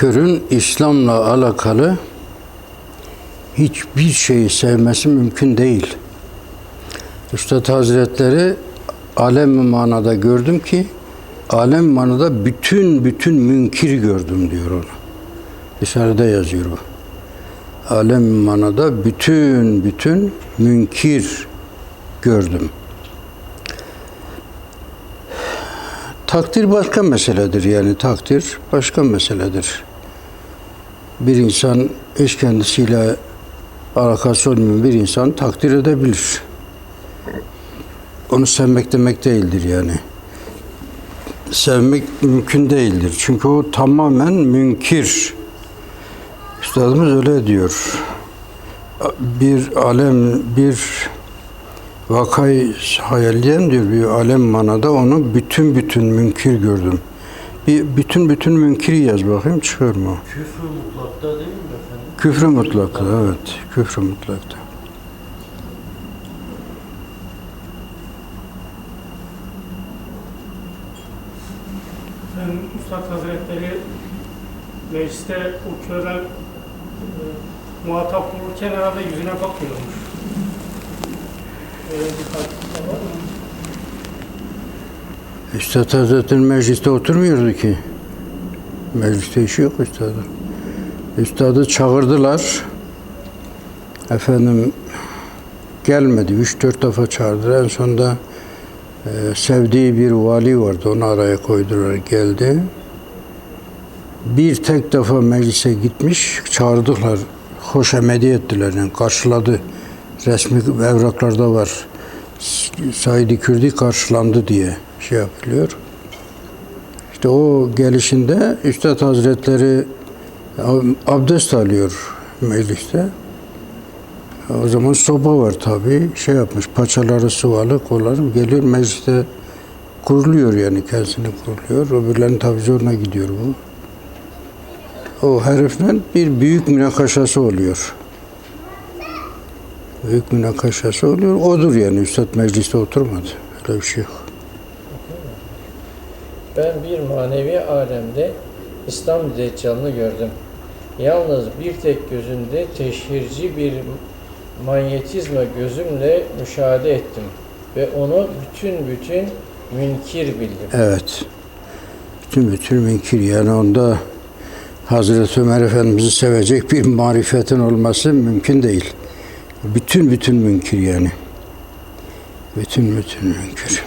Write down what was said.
Körün İslam'la alakalı hiçbir şeyi sevmesi mümkün değil. Üstad Hazretleri alem manada gördüm ki alem manada bütün bütün münkir gördüm diyor onu. Dışarıda yazıyor bu. Alem manada bütün bütün münkir gördüm. Takdir başka meseledir yani takdir başka meseledir. Bir insan eş kendisiyle alakası olmayan bir insan takdir edebilir. Onu sevmek demek değildir yani. Sevmek mümkün değildir. Çünkü o tamamen münkir. Üstadımız öyle diyor. Bir alem, bir vakayı hayalleyen diyor bir alem manada onu bütün bütün münkir gördüm. Bir bütün bütün münkiri yaz bakayım çıkar mı? Küfrü mutlakta değil mi efendim? Küfrü mutlakta evet. Küfrü mutlakta. Efendim, Üstad Hazretleri mecliste o köre e, muhatap olurken herhalde yüzüne bakmıyormuş. Öyle bir taktik var mı? Üstad Hazretleri mecliste oturmuyordu ki. Mecliste işi yok üstadın. Üstadı çağırdılar. Efendim gelmedi. Üç dört defa çağırdılar. En sonunda e, sevdiği bir vali vardı. Onu araya koydular. Geldi. Bir tek defa meclise gitmiş. Çağırdılar. Hoş emedi ettiler. Yani karşıladı. Resmi evraklarda var. Said-i Kürdi karşılandı diye şey yapılıyor. İşte o gelişinde Üstad Hazretleri ab- abdest alıyor mecliste. O zaman soba var tabi. Şey yapmış, paçaları sıvalı, kolları geliyor mecliste kuruluyor yani kendisini kuruluyor. Öbürlerinin tabi zoruna gidiyor bu. O herifle bir büyük münakaşası oluyor. Büyük münakaşası oluyor. Odur yani Üstad mecliste oturmadı. Öyle bir şey yok. Ben bir manevi alemde İslam deccalını gördüm. Yalnız bir tek gözünde teşhirci bir manyetizma gözümle müşahede ettim. Ve onu bütün bütün münkir bildim. Evet. Bütün bütün münkir yani onda Hazreti Ömer Efendimiz'i sevecek bir marifetin olması mümkün değil. Bütün bütün münkir yani. Bütün bütün münkir.